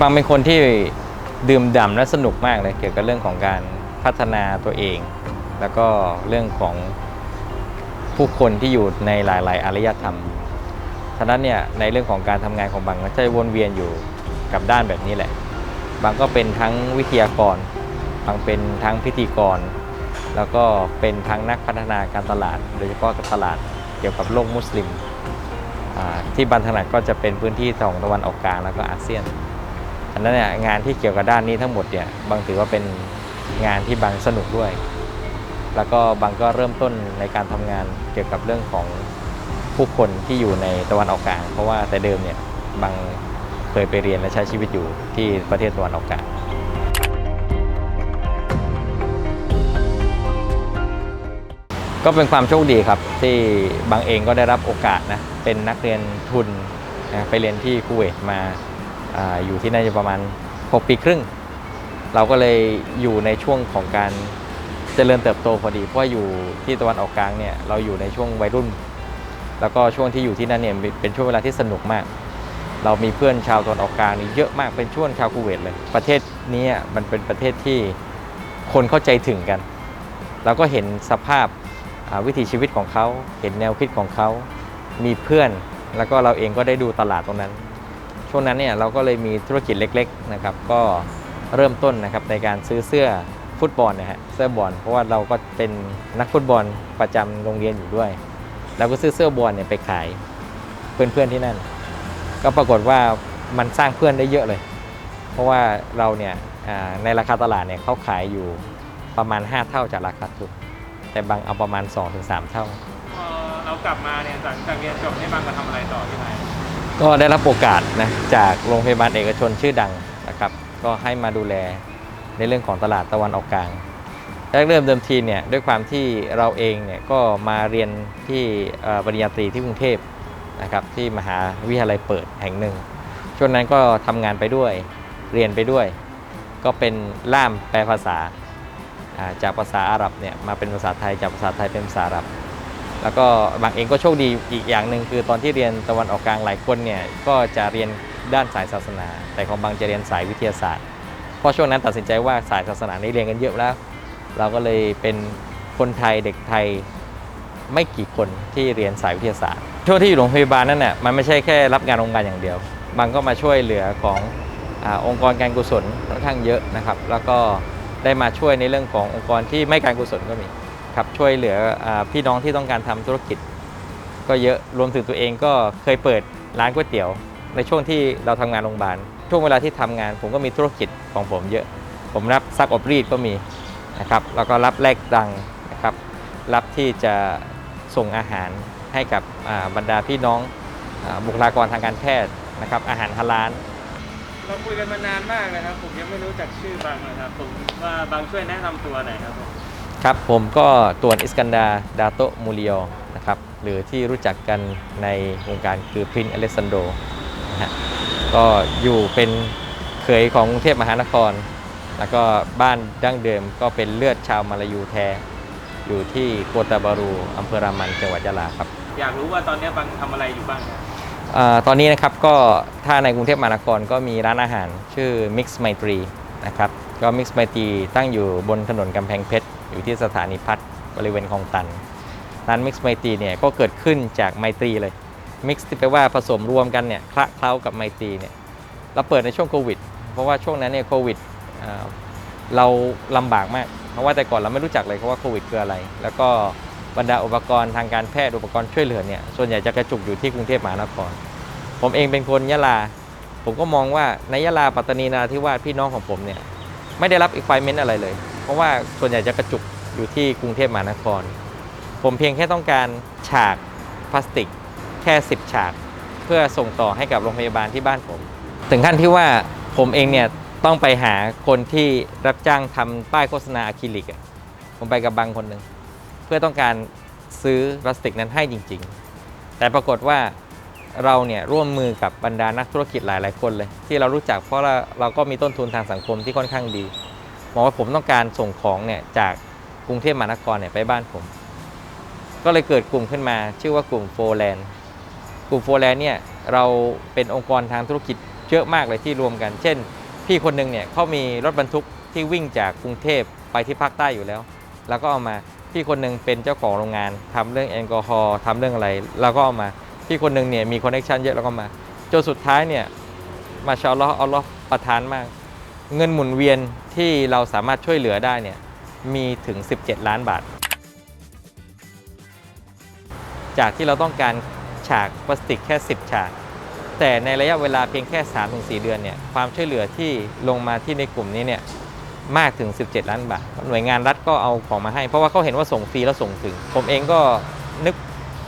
บางเป็นคนที่ดื่มด่ำและสนุกมากเลยเกี่ยวกับเรื่องของการพัฒนาตัวเอง แล้วก็เรื่องของผู้คนที่อยู่ในหลาย ๆอารยธรรมฉะนั้นเนี่ยในเรื่องของการทำงานของบางก็จะวนเวียนอยู่กับด้านแบบนี้แหละ บางก็เป็นทั้งวิทยากร บางเป็นทั้งพิธีกร แล้วก็เป็นทั้งนักพัฒนาการตลาด โดยเฉพาะกับตลาดเกี่ยวกับโลกมุสลิมที่บันถนัดก็จะเป็นพื้นที่ของตะวันออกกลางแล้วก็อาเซียน อันนั้นเนี่ยงานที่เกี่ยวกับด้านนี้ทั้งหมดเนี่ยบางถือว่าเป็นงานที่บางสนุกด้วย แล้วก็บางก็เริ่มต้นในการทำงานเกี่ยวกับเรื่องของผู้คนที่อยู่ในตะวันออกกลาง เพราะว่าแต่เดิมเนี่ยบางเคยไปเรียนและใช้ชีวิตอยู่ที่ประเทศตะวันออกกลางก็เป็นความโชคดีครับที่บางเองก็ได้รับโอกาสนะเป็นนักเรียนทุนนะไปเรียนที่คูเวตมา ออยู่ที่นั่นอยู่ประมาณ 6 ปีครึ่ง เราก็เลยอยู่ในช่วงของการเจริญเติบโตพอดี เพราะว่าอยู่ที่ตะวันออกกลางเนี่ยเราอยู่ในช่วงวัยรุ่น แล้วก็ช่วงที่อยู่ที่นั่นเนี่ยเป็นช่วงเวลาที่สนุกมาก เรามีเพื่อนชาวตะวันออกกลางนี่เยอะมากเป็นช่วงชาวคูเวตเลย ประเทศนี้มันเป็นประเทศที่คนเข้าใจถึงกัน เราก็เห็นสภาพวิถีชีวิตของเขา เห็นแนวคิดของเขา มีเพื่อน แล้วก็เราเองก็ได้ดูตลาดตรงนั้น ช่วงนั้นเนี่ยเราก็เลยมีธุรกิจเล็กๆนะครับก็เริ่มต้นนะครับในการซื้อเสื้อฟุตบอลนะฮะเสื้อบอลเพราะว่าเราก็เป็นนักฟุตบอลประจำโรงเรียนอยู่ด้วยเราก็ซื้อเสื้อบอลเนี่ยไปขายเพื่อนๆที่นั่น ก็ปรากฏว่ามันสร้างเพื่อนได้เยอะเลย เพราะว่าเราเนี่ยในราคาตลาดเนี่ยเขาขายอยู่ประมาณ 5 เท่าจากราคาถูกแต่บางเอาประมาณ 2-3 เท่าพอเรากลับมาเนี่ยหลังจากเรียนจบนี่บางมาทำอะไรต่อที่ไทย ก็ได้รับโอกาสนะจากโรงพยาบาลเอกชนชื่อดังนะครับ ก็ให้มาดูแลในเรื่องของตลาดตะวันออกกลางแรกเริ่มเดิมทีเนี่ยด้วยความที่เราเองเนี่ยก็มาเรียนที่ปริญญาตรีที่กรุงเทพนะครับที่มหาวิทยาลัยเปิดแห่งหนึ่ง ช่วงนั้นก็ทำงานไปด้วยเรียนไปด้วย ก็เป็นล่ามแปลภาษาจากภาษาอาหรับเนี่ยมาเป็นภาษาไทยจากภาษาไทยเป็นภาษาอาหรับ แล้วก็บางเองก็โชคดีอีกอย่างหนึ่งคือตอนที่เรียนตะวันออกกลางหลายคนเนี่ยก็จะเรียนด้านสายศาสนา แต่ของบางจะเรียนสายวิทยาศาสตร์เพราะช่วงนั้นตัดสินใจว่าสายศาสนานี่เรียนกันเยอะแล้ว เราก็เลยเป็นคนไทยเด็กไทยไม่กี่คนที่เรียนสายวิทยาศาสตร์ช่วงที่อยู่โรงพยาบาลนั่นน่ะมันไม่ใช่แค่รับงานโรงพยาบาลอย่างเดียวบางก็มาช่วยเหลือของอองค์กรการกุศลค่อนข้างเยอะนะครับ แล้วก็ได้มาช่วยในเรื่องขององค์กรที่ไม่การกุศลก็มี ครับช่วยเหลืออพี่น้องที่ต้องการทำธุรกิจ ก็เยอะรวมถึงตัวเองก็เคยเปิดร้านก๋วยเตี๋ยว ในช่วงที่เราทำงานโรงพยาบาลช่วงเวลาที่ทำงาน ผมก็มีธุรกิจของผมเยอะ ผมรับซักอบรีดก็มีนะครับแล้วก็รับแลกตังนะครับ รับที่จะส่งอาหารให้กับบรรดาพี่น้องอบุคลากรทางการแพทย์นะครับอาหารฮาลาลเราคุยกันมานานมากเลยครับ ผมยังไม่รู้จักชื่อบางเลยครับผมว่าบางช่วยแนะนำตัวหน่อยครับผม ครับผมก็ตัวนอิสกันดา ดาโตมูริโอนะครับหรือที่รู้จักกันในวงการคือพรินอเลซันโดนะฮะก็อยู่เป็นเขยของกรุงเทพมหานคร แล้วก็บ้านดั้งเดิมก็เป็นเลือดชาวมาลายูแท้ อยู่ที่โกตาบารูอำเภอรามันจังหวัดยะลาครับ อยากรู้ว่าตอนนี้บางทำอะไรอยู่บ้างครับอาตอนนี้นะครับก็ถ้าในกรุงเทพมหานครก็มีร้านอาหารชื่อ Mix ไมตรีนะครับก็ Mix ไมตรีตั้งอยู่บนถนนกำแพงเพชร อยู่ที่สถานีพัฒน์บริเวณคลองตัน ร้าน Mix ไมตรีเนี่ยก็เกิดขึ้นจากไมตรีเลย Mix ที่แปลว่าผสมรวมกันเนี่ยคละเคล้ากับไมตรีเนี่ยเราเปิดในช่วงโควิด เพราะว่าช่วงนั้นเนี่ยโควิดเราลำบากมาก เพราะว่าแต่ก่อนเราไม่รู้จักเลยว่าโควิดคืออะไร แล้วก็บรรดาอุปกรณ์ทางการแพทย์อุปกรณ์ช่วยเหลือเนี่ยส่วนใหญ่จะกระจุกอยู่ที่กรุงเทพมหานคร ผมเองเป็นคนยะลา ผมก็มองว่าในยะลาปัตตานีนาธิวาสพี่น้องของผมเนี่ยไม่ได้รับอีกไฟเมนต์อะไรเลย เพราะว่าส่วนใหญ่จะกระจุกอยู่ที่กรุงเทพมหานคร ผมเพียงแค่ต้องการฉากพลาสติกแค่ 10 ฉาก เพื่อส่งต่อให้กับโรงพยาบาลที่บ้านผม ถึงขั้นที่ว่าผมเองเนี่ยต้องไปหาคนที่รับจ้างทำป้ายโฆษณาอะคริลิกผมไปกับบางคนหนึ่งเพื่อต้องการซื้อพลาสติกนั้นให้จริง ๆ แต่ปรากฏว่าเราเนี่ยร่วมมือกับบรรดานักธุรกิจหลาย ๆ คนเลย ที่เรารู้จักเพราะเราเราก็มีต้นทุนทางสังคมที่ค่อนข้างดี มองว่าผมต้องการส่งของเนี่ยจากกรุงเทพมหานครเนี่ยไปบ้านผม ก็เลยเกิดกลุ่มขึ้นมาชื่อว่ากลุ่มโฟแลนด์กลุ่มโฟแลนด์เนี่ยเราเป็นองค์กรทางธุรกิจเยอะมากเลยที่รวมกัน เช่น พี่คนหนึ่งเนี่ยเขามีรถบรรทุกที่วิ่งจากกรุงเทพไปที่ภาคใต้อยู่แล้ว แล้วก็เอามาพี่คนหนึ่งเป็นเจ้าของโรงงานทำเรื่องแอลกอฮอล์ทำเรื่องอะไรเราก็เอามาพี่คนหนึ่งเนี่ยมีคอนเนคชันเยอะแล้วก็มาจนสุดท้ายเนี่ยมาชาอัลลอฮ์อัลลอฮ์ประทานมาก เงินหมุนเวียนที่เราสามารถช่วยเหลือได้เนี่ยมีถึง 17 ล้านบาท จากที่เราต้องการฉากพลาสติกแค่ 10 ฉาก แต่ในระยะเวลาเพียงแค่ 3-4 เดือนเนี่ยความช่วยเหลือที่ลงมาที่ในกลุ่มนี้เนี่ยมากถึง 17 ล้านบาท หน่วยงานรัฐก็เอาของมาให้ เพราะว่าเขาเห็นว่าส่งฟรีแล้วส่งถึง ผมเองก็นึก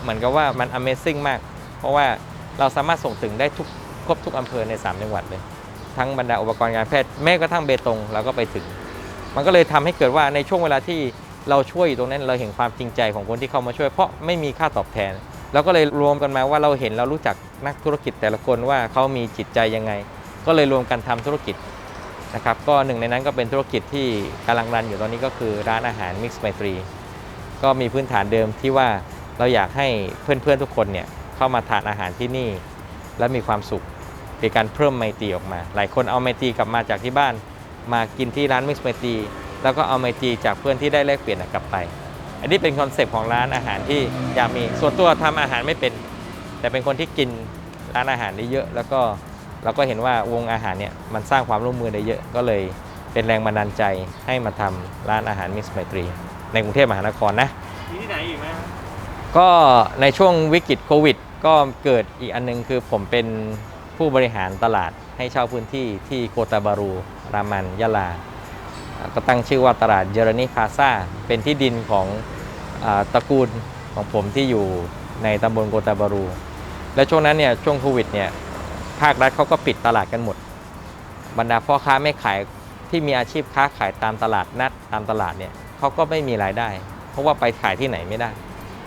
เหมือนกับว่ามัน Amazing มาก เพราะว่าเราสามารถส่งถึงได้ทุกครบทุกอำเภอใน 3 จังหวัดเลย ทั้งบรรดาอุปกรณ์การแพทย์แม้กระทั่งเบตงเราก็ไปถึง มันก็เลยทำให้เกิดว่าในช่วงเวลาที่เราช่วยอยู่ตรงนั้นเราเห็นความจริงใจของคนที่เข้ามาช่วย เพราะไม่มีค่าตอบแทนเราก็เลยรวมกันมาว่าเราเห็นเรารู้จักนักธุรกิจแต่ละคนว่าเขามีจิตใจยังไง ก็เลยรวมกันทำธุรกิจนะครับก็หนึ่งในนั้นก็เป็นธุรกิจที่กำลังรันอยู่ตอนนี้ก็คือร้านอาหาร Mix ไมตรีก็มีพื้นฐานเดิมที่ว่าเราอยากให้เพื่อนๆทุกคนเนี่ยเข้ามาทานอาหารที่นี่ และมีความสุข เป็นการเพิ่มไมตรีออกมา หลายคนเอาไมตรีกลับมาจากที่บ้าน มากินที่ร้าน Mix ไมตรีแล้วก็เอาไมตรีจากเพื่อนที่ได้แลกเปลี่ยนกลับไป อันนี้เป็นคอนเซปต์ของร้านอาหารที่อยากมีส่วนตัวทำอาหารไม่เป็น แต่เป็นคนที่กินร้านอาหารได้เยอะ แล้วก็เราก็เห็นว่าวงอาหารเนี่ยมันสร้างความร่วมมือได้เยอะก็เลยเป็นแรงบันดาลใจให้มาทำร้านอาหารมิสไมตรี ในกรุงเทพมหานครนะมีที่ไหนอีกไหมครับก็ในช่วงวิกฤตโควิด ก็เกิดอีกอันนึงคือผมเป็น ผู้บริหารตลาดให้เช่าพื้นที่ที่โคตาบารู รามันยะลา ก็ตั้งชื่อว่าตลาดเยอรนีคาซาเป็นที่ดินของอตระกูลของผมที่อยู่ในตำบลโกตาบารู และช่วงนั้นเนี่ยช่วงโควิดเนี่ยภาครัฐเขาก็ปิดตลาดกันหมด บรรดาพ่อค้าแม่ขายที่มีอาชีพค้าขายตามตลาดนัดตามตลาดเนี่ยเขาก็ไม่มีรายได้ เพราะว่าไปขายที่ไหนไม่ได้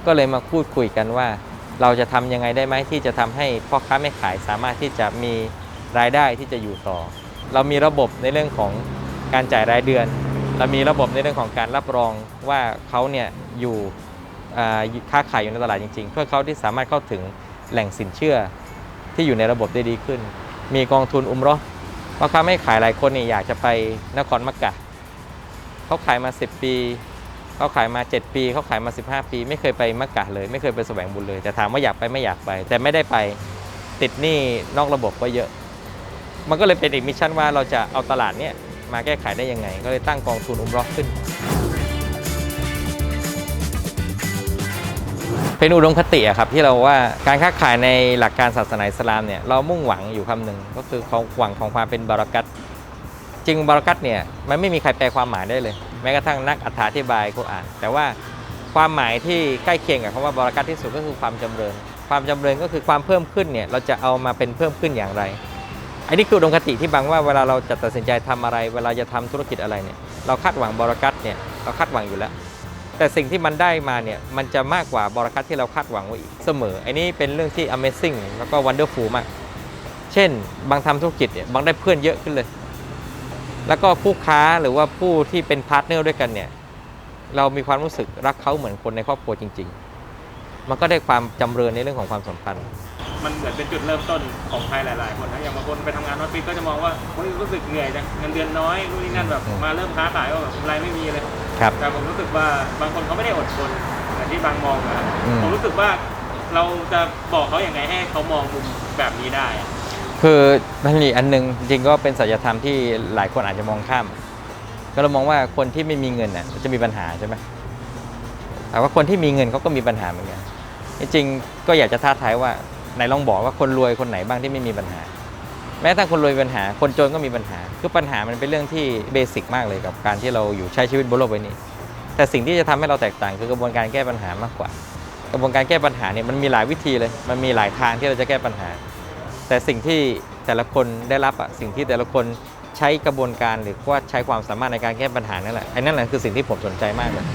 ก็เลยมาพูดคุยกันว่า เราจะทำยังไงได้ไหมที่จะทำให้พ่อค้าแม่ขายสามารถที่จะมีรายได้ที่จะอยู่ต่อ เรามีระบบในเรื่องของการจ่ายรายเดือน เรามีระบบในเรื่องของการรับรองว่าเขาเนี่ยอยู่ค้าขายอยู่ในตลาดจริงๆ เพื่อเขาที่สามารถเข้าถึงแหล่งสินเชื่อที่อยู่ในระบบได้ดีขึ้น มีกองทุนอุมรอพ่อค้าไม่ขายหลายคนเนี่ยอยากจะไปนครมักกะเขาขายมา 10 ปี เขาขายมา 7 ปีเขาขายมา 15 ปี ไม่เคยไปมักกะเลย ไม่เคยไปแสวงบุญเลย แต่ถามว่าอยากไปไม่อยากไป แต่ไม่ได้ไปติดหนี้นอกระบบก็เยอะ มันก็เลยเป็นอีกมิชชั่นว่าเราจะเอาตลาดเนี้ยมาแก้ไขได้ยังไง ก็เลยตั้งกองทุนอุมเรอขึ้น เป็นอุดมคติอะครับที่เราว่าการค้าขายในหลักการศาสนาอิสลามเนี่ยเรามุ่งหวังอยู่คำหนึ่งก็คือความหวังของความเป็นบารักัตจริงบารักัตเนี่ยมันไม่มีใครแปลความหมายได้เลย แม้กระทั่งนักอธิบายกุรอาน แต่ว่าความหมายที่ใกล้เคียงกับคำว่าบารักัตที่สุดก็คือความจำเริญ ความจำเริญก็คือความเพิ่มขึ้นเนี่ยเราจะเอามาเป็นเพิ่มขึ้นอย่างไร อันนี้คืออุดมคติที่บางว่าเวลาเราจะตัดสินใจทำอะไร เวลาจะทำธุรกิจอะไรเนี่ยเราคาดหวังบารักัตเนี่ยเราคาดหวังอยู่แล้ว แต่สิ่งที่มันได้มาเนี่ยมันจะมากกว่าบราคัตที่เราคาดหวังไว้อีกเสมอ อันนี้เป็นเรื่องที่ Amazing แล้วก็ Wonderful มาก เช่น บางทำธุรกิจเนี่ยบางได้เพื่อนเยอะขึ้นเลย แล้วก็ผู้ค้าหรือว่าผู้ที่เป็นพาร์ทเนอร์ด้วยกันเนี่ยเรามีความรู้สึกรักเขาเหมือนคนในครอบครัวจริง ๆ มันก็ได้ความจำเริญในเรื่องของความสัมพันธ์ มันเหมือนเป็นจุดเริ่มต้นของใครหลายๆคนนะอย่างบางคนไปทำงานออฟฟิศก็จะมองว่าเฮ้ยรู้สึกเหนื่อยจังเงินเดือนน้อยนู่นนี่นั่นแบบอืมมาเริ่มค้าขายก็แบบกำไรไม่มีเลยครับ แต่ผมรู้สึกว่าบางคนเขาไม่ได้อดทนแต่ที่บางมองนะครับอืม ผมรู้สึกว่าเราจะบอกเขาอย่างไงให้เขามองมุมแบบนี้ได้อะ คือมันมีอันหนึงจริงๆก็เป็นสัจธรรมที่หลายคนอาจจะมองข้าม ก็เรามองว่าคนที่ไม่มีเงินน่ะจะมีปัญหาใช่ไหมแต่ว่าคนที่มีเงินเขาก็มีปัญหาเหมือนกันจริงๆก็อยากจะท้าทายว่าไหนลองบอกว่าคนรวยคนไหนบ้างที่ไม่มีปัญหา แม้แต่คนรวยมีปัญหา คนจนก็มีปัญหา คือปัญหามันเป็นเรื่องที่เบสิกมากเลยกับการที่เราอยู่ใช้ชีวิตบนโลกใบนี้ แต่สิ่งที่จะทำให้เราแตกต่างคือกระบวนการแก้ปัญหามากกว่า กระบวนการแก้ปัญหาเนี่ยมันมีหลายวิธีเลย มันมีหลายทางที่เราจะแก้ปัญหา แต่สิ่งที่แต่ละคนได้รับอะสิ่งที่แต่ละคนใช้กระบวนการหรือว่าใช้ความสามารถในการแก้ปัญหานั่นแหละไอ้นั่นแหละคือสิ่งที่ผมสนใจมากเลย